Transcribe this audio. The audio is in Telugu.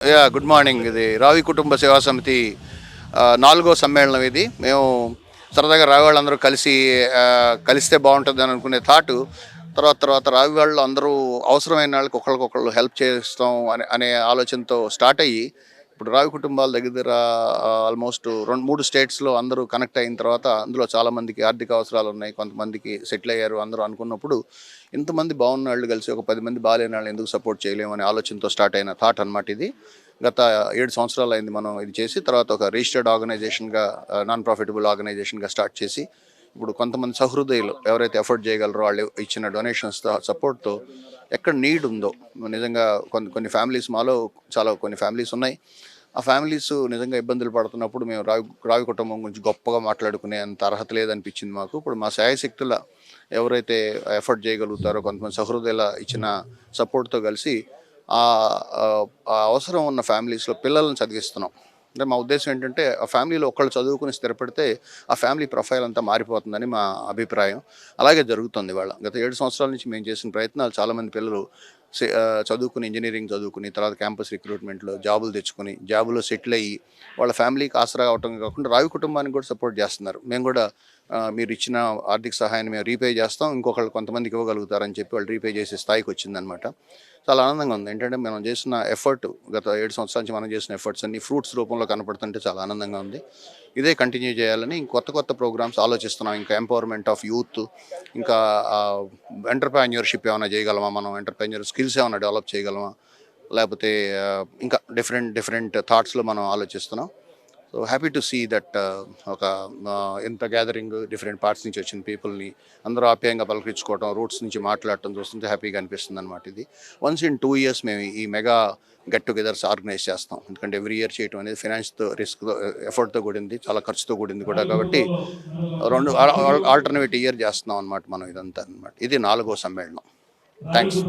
Yeah good morning. ఇది రావి కుటుంబ సేవా సమితి నాలుగో సమ్మేళనం ఇది. మేము సరదాగా రావి వాళ్ళందరూ కలిసి కలిస్తే బాగుంటుంది అని అనుకునే థాటు తర్వాత తర్వాత రావి వాళ్ళు అందరూ అవసరమైన వాళ్ళకి ఒకళ్ళకొకళ్ళు హెల్ప్ చేస్తాం అనే అనే ఆలోచనతో స్టార్ట్ అయ్యి ఇప్పుడు రావి కుటుంబాల దగ్గర దగ్గర ఆల్మోస్ట్ రెండు మూడు స్టేట్స్లో అందరూ కనెక్ట్ అయిన తర్వాత అందులో చాలామందికి ఆర్థిక అవసరాలు ఉన్నాయి. కొంతమందికి సెటిల్ అయ్యారు అందరూ అనుకున్నప్పుడు ఇంతమంది బాగున్న వాళ్ళు కలిసి ఒక పది మంది బాగాలేని వాళ్ళు ఎందుకు సపోర్ట్ చేయలేము అనే ఆలోచనతో స్టార్ట్ అయిన థాట్ అనమాట ఇది. గత ఏడు సంవత్సరాలు అయింది మనం ఇది చేసి తర్వాత ఒక రిజిస్టర్డ్ ఆర్గనైజేషన్గా నాన్ ప్రాఫిటబుల్ ఆర్గనైజేషన్గా స్టార్ట్ చేసి ఇప్పుడు కొంతమంది సహృదయులు ఎవరైతే ఎఫర్ట్ చేయగలరో వాళ్ళు ఇచ్చిన డొనేషన్స్ సపోర్ట్తో ఎక్కడ నీడ్ ఉందో. నిజంగా కొన్ని కొన్ని ఫ్యామిలీస్ మాలో చాలా కొన్ని ఫ్యామిలీస్ ఉన్నాయి. ఆ ఫ్యామిలీస్ నిజంగా ఇబ్బందులు పడుతున్నప్పుడు మేము రావి రావి కుటుంబం గురించి గొప్పగా మాట్లాడుకునే అంత అర్హత లేదనిపించింది మాకు. ఇప్పుడు మా శాయశక్తుల ఎవరైతే ఎఫర్ట్ చేయగలుగుతారో కొంతమంది సహృదయాల ఇచ్చిన సపోర్ట్తో కలిసి ఆ ఆ అవసరం ఉన్న ఫ్యామిలీస్లో పిల్లల్ని చదివిస్తున్నాం. అంటే మా ఉద్దేశం ఏంటంటే ఆ ఫ్యామిలీలో ఒకళ్ళు చదువుకుని స్థిరపడితే ఆ ఫ్యామిలీ ప్రొఫైల్ అంతా మారిపోతుందని మా అభిప్రాయం. అలాగే జరుగుతుంది వాళ్ళ గత ఏడు సంవత్సరాల నుంచి మేము చేసిన ప్రయత్నాలు చాలామంది పిల్లలు చదువుకుని ఇంజనీరింగ్ చదువుకుని తర్వాత క్యాంపస్ రిక్రూట్మెంట్లో జాబులు తెచ్చుకుని జాబులో సెటిల్ అయ్యి వాళ్ళ ఫ్యామిలీకి ఆసరా అవటం కాకుండా రావి కుటుంబానికి కూడా సపోర్ట్ చేస్తున్నారు. మేము కూడా మీరు ఇచ్చిన ఆర్థిక సహాయాన్ని మేము రీపే చేస్తాం ఇంకొకళ్ళు కొంతమందికి ఇవ్వగలుగుతారని చెప్పి వాళ్ళు రీపే చేసే స్థాయికి వచ్చిందనమాట చాలా ఆనందంగా ఉంది. ఏంటంటే మనం చేసిన ఎఫర్ట్ గత ఏడు సంవత్సరాల నుంచి మనం చేసిన ఎఫర్ట్స్ అన్ని ఫ్రూట్స్ రూపంలో కనపడుతుంటే చాలా ఆనందంగా ఉంది. ఇదే కంటిన్యూ చేయాలని కొత్త కొత్త ప్రోగ్రామ్స్ ఆలోచిస్తున్నాం. ఇంకా ఎంపవర్మెంట్ ఆఫ్ యూత్ ఇంకా ఎంటర్ప్రెన్యూర్షిప్ ఏమైనా చేయగలమా మనం? ఎంటర్ప్రెన్యూర్ స్కిల్స్ ఏమైనా డెవలప్ చేయగలమా? లేకపోతే ఇంకా డిఫరెంట్ డిఫరెంట్ థాట్స్లో మనం ఆలోచిస్తున్నాం. So happy to see that ఒక ఎంత ఇంత గ్యాదరింగ్ డిఫరెంట్ పార్ట్స్ నుంచి వచ్చిన పీపుల్ని అందరూ ఆప్యాయంగా పలకరించుకోవడం రూట్స్ నుంచి మాట్లాడటం చూస్తుంటే హ్యాపీగా అనిపిస్తుంది అనమాట ఇది. వన్స్ ఇన్ టూ ఇయర్స్ మేము ఈ మెగా గెట్ టుగెదర్స్ ఆర్గనైజ్ చేస్తాం. ఎందుకంటే ఎవ్రీ ఇయర్ చేయడం అనేది ఫినాన్స్తో రిస్క్తో ఎఫర్ట్తో కూడింది చాలా ఖర్చుతో కూడింది కూడా కాబట్టి రెండు ఆల్టర్నేటివ్ ఇయర్ చేస్తున్నాం అనమాట మనం ఇదంతా అనమాట ఇది నాలుగో సమ్మేళనం. థ్యాంక్స్